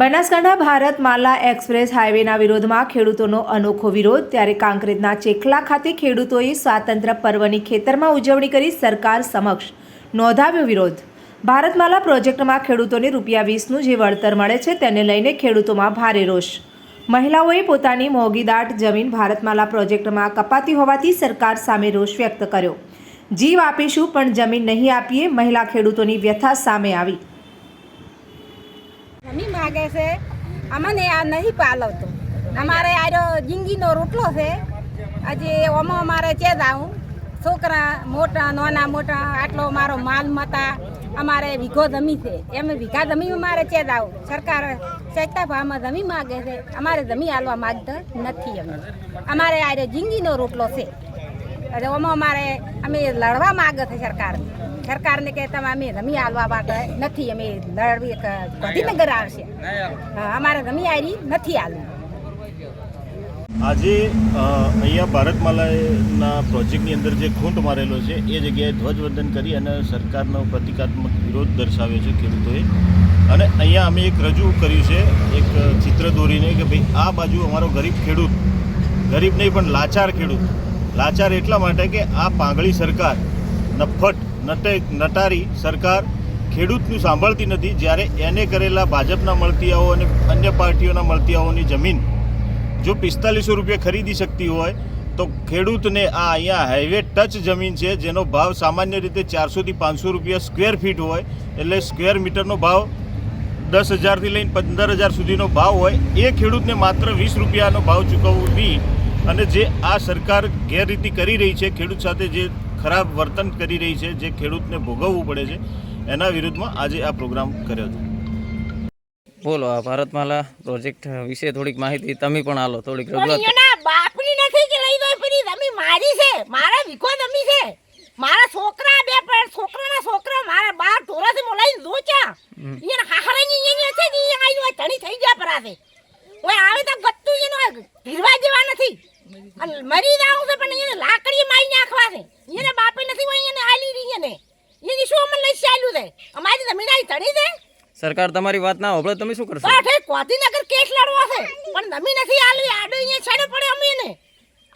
Banaskantha Bharat Mala express હાઈવેના વિરોધમાં ખેડૂતોનો અનોખો વિરોધ. ત્યારે કાંકરેજના ચેખલા ખાતે ખેડૂતોએ સ્વાતંત્ર્ય પર્વની ખેતરમાં ઉજવણી કરી સરકાર સમક્ષ નોંધાવ્યો વિરોધ. ભારતમાલા પ્રોજેક્ટમાં ખેડૂતોને રૂપિયા વીસનું જે વળતર મળે છે તેને લઈને ખેડૂતોમાં ભારે રોષ. મહિલાઓએ પોતાની મોંઘીદાટ જમીન ભારતમાલા પ્રોજેક્ટમાં કપાતી હોવાથી સરકાર સામે રોષ વ્યક્ત કર્યો. જીવ આપીશું, પણ જમીન નહીં આપીએ, મહિલા ખેડૂતોની વ્યથા સામે આવી. માગે છે. અમને આ નહીં પાલવતો. અમારે આરો જિંદગીનો રોટલો છે. આજે ઓમાં અમારે ચેદ આવું. છોકરા મોટા, નાના મોટા, આટલો મારો માલ મતા અમારે વીઘો જમી છે. એમ વીઘા જમીન અમારે ચેદ આવું. સરકાર સસ્તા ભાવમાં જમી માગે છે. અમારે જમી હાલવા માગતા નથી અમે. અમારે આજે જિંદગીનો રોટલો છે. એટલે ઓમાં અમારે અમે લડવા માગે છે સરકાર. સરકારને કહેતા તમે અમે રમી હાલવા માટે નથી અમે લડવી ગાંધીનગર આવશે. અમારે રમી આવી નથી હાલવી આજે અહીંયા ભારતમાલાના પ્રોજેક્ટની અંદર જે ખૂંટ મારેલો છે એ જગ્યાએ ધ્વજવંદન કરી અને સરકારનો પ્રતિકાત્મક વિરોધ દર્શાવ્યો છે ખેડૂતોએ. અને અહીંયા અમે એક રજૂ કર્યું છે એક ચિત્ર દોરીને કે ભાઈ આ બાજુ અમારો ગરીબ ખેડૂત ગરીબ નહીં પણ લાચાર ખેડૂત લાચાર એટલા માટે કે આ પાંગળી સરકાર નફટ નટે નટારી સરકાર ખેડૂતનું સાંભળતી નથી. જ્યારે એને કરેલા ભાજપના મળતિયાઓ અને અન્ય પાર્ટીઓના મળતિયાઓની જમીન જો પિસ્તાલીસો રૂપિયા ખરીદી શકતી હોય, તો ખેડૂતને આ અહીંયા હાઈવે ટચ જમીન છે, જેનો ભાવ સામાન્ય રીતે ચારસોથી પાંચસો રૂપિયા સ્ક્વેર ફીટ હોય, એટલે સ્ક્વેર મીટરનો ભાવ દસ હજારથી લઈને પંદર હજાર સુધીનો ભાવ હોય, એ ખેડૂતને માત્ર વીસ રૂપિયાનો ભાવ ચૂકવવી અને જે આ સરકાર ગેરરીતિ કરી રહી છે, ખેડૂત સાથે જે ખરાબ વર્તન કરી રહી છે જે ખેડૂતને ભોગવવું પડે છે એના વિરુદ્ધમાં આજે આ પ્રોગ્રામ કર્યો હતો બોલો આ ભારતમાલા પ્રોજેક્ટ વિશે થોડીક માહિતી તમે પણ આલો થોડીક રજૂઆત બાપની નથી કે લઈ ગઈ પડી તમે મારી છે મારા વીઘો તમે છે. મારા છોકરા બે પણ છોકરાના છોકરા મારા બાર ઢોરાથી મોલાઈ દોચા એને હાહરાની એને છે કે એ આઈ હોય ધણી થઈ ગયા પરાસે ઓય આવે તો ગત્તુ એનો ભીરવા જેવા નથી. અને મરી જાવું છે પણ એને લાકડી મારી નાખવા છે. એને બાપે નથી હોય એને આલી રહી એને એની શું અમને છે અમારી જમીન આઈ ધણી છે. સરકાર તમારી વાત ના હોભળે તમે શું કરશો? પાઠે ગાંધીનગર કેસ લડવો છે. પણ જમીન નથી આલી. આડો અહીંયા છેડે પડે અમે એને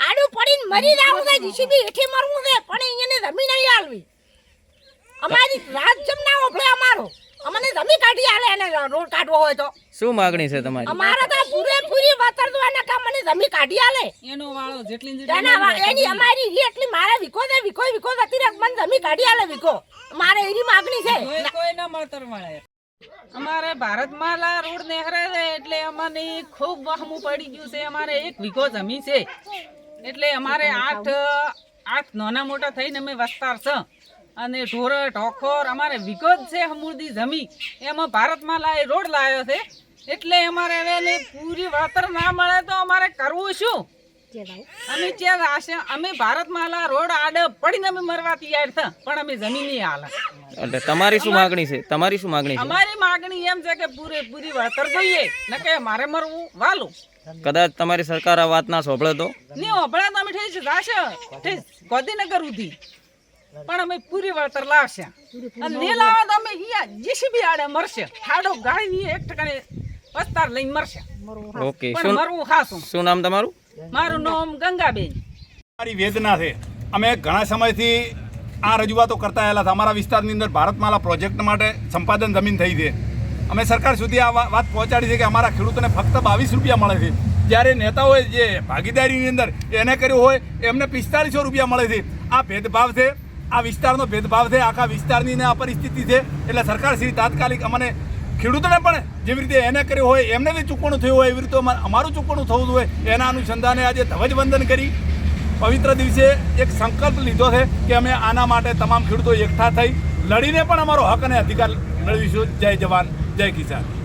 આડું પડીને મરી જાવું છે. જીસીબી હેઠે મરવું છે. પણ અહીંયા જમીન નહીં આલવી. અમારી રાત જમના હોભળે અમારો. અમને જમી કાઢી આલે એને રોડ કાઢવો હોય તો. શું માગણી છે તમારી? અમારા તો પૂરેપૂરી વતર દવાના કામ જમી કાઢી આલે. એનો વાળો જેટલી જેટલી એના અમારી ઈ એટલી. મારે વિકો છે વિકો વિકો જતી રહે મને જમી કાઢી આલે વિકો. મારે એની માગણી છે. કોઈ ના મળતર મળે. અમારે ભારતમાલા રોડ નેહરે છે એટલે અમને ખૂબ વહમું પડી ગયું છે. અમારે એક વીઘો જમીન છે. એટલે અમારે આઠ આઠ નાના મોટા થઈને અમે વસ્તાર છે. અને ઢોર ઢોખોર અમારે જ છે હમુરદી જમીન એમાં ભારતમાલા એ રોડ લાવ્યો છે. એટલે અમારે હવે પૂરી વળતર ના મળે તો અમારે કરવું શું? અમે જે આશે અમે ભારતમાલા રોડ આડે પડીને અમે મરવા તૈયાર થા પણ અમે જમીનની હાલે એટલે તમારી શું માંગણી છે? તમારી શું માંગણી છે? અમારી માંગણી એમ છે કે પૂરેપૂરી વાતર જોઈએ ન કે મારે મરવું વાલું. કદાચ તમારી સરકાર આ વાત ના સોંભળે તો? નહીં હોભળા તો અમે ઠીક જાશે ઠેસ ગાંધીનગર ઉધી પણ અમે પૂરી વળતર લાવશે. અને નહીં લાવે તો અમે અહીંયા જીસીબી આડે મરશે. ઠાડો ગાડી એક ઠકાણે વસ્તાર લઈને મરશે. ઓકે પણ શું મરવું ખાસું શું નામ તમારું? મારું નામ ગંગાબેન. મારી વેદના છે. અમે ઘણા સમયથી આ રજૂઆતો કરતા આવેલા હતા. અમારા વિસ્તારની અંદર ભારતમાલા પ્રોજેક્ટ માટે સંપાદન જમીન થઈ છે. અમે સરકાર સુધી આ વાત પહોંચાડી છે કે અમારા ખેડૂતોને ફક્ત બાવીસ રૂપિયા મળે છે. જ્યારે નેતાઓએ જે ભાગીદારીની અંદર એને કર્યું હોય એમને પિસ્તાલીસો રૂપિયા મળે છે. આ ભેદભાવ છે. આ વિસ્તારનો ભેદભાવ છે. આખા વિસ્તારની ને આ પરિસ્થિતિ છે. એટલે સરકાર શ્રી તાત્કાલિક અમને ખેડૂતોને પણ જેવી રીતે એને કર્યું હોય, એમને બી ચૂકવણું થયું હોય, એવી રીતે અમારું ચૂકવણું થવું જોઈએ. એના અનુસંધાને આજે ધ્વજવંદન કરી. પવિત્ર દિવસે એક સંકલ્પ લીધો છે કે અમે આના માટે તમામ ખેડૂતો એકઠા થઈ લડીને પણ અમારો હક અને અધિકાર મેળવીશું. જય જવાન, જય કિસાન.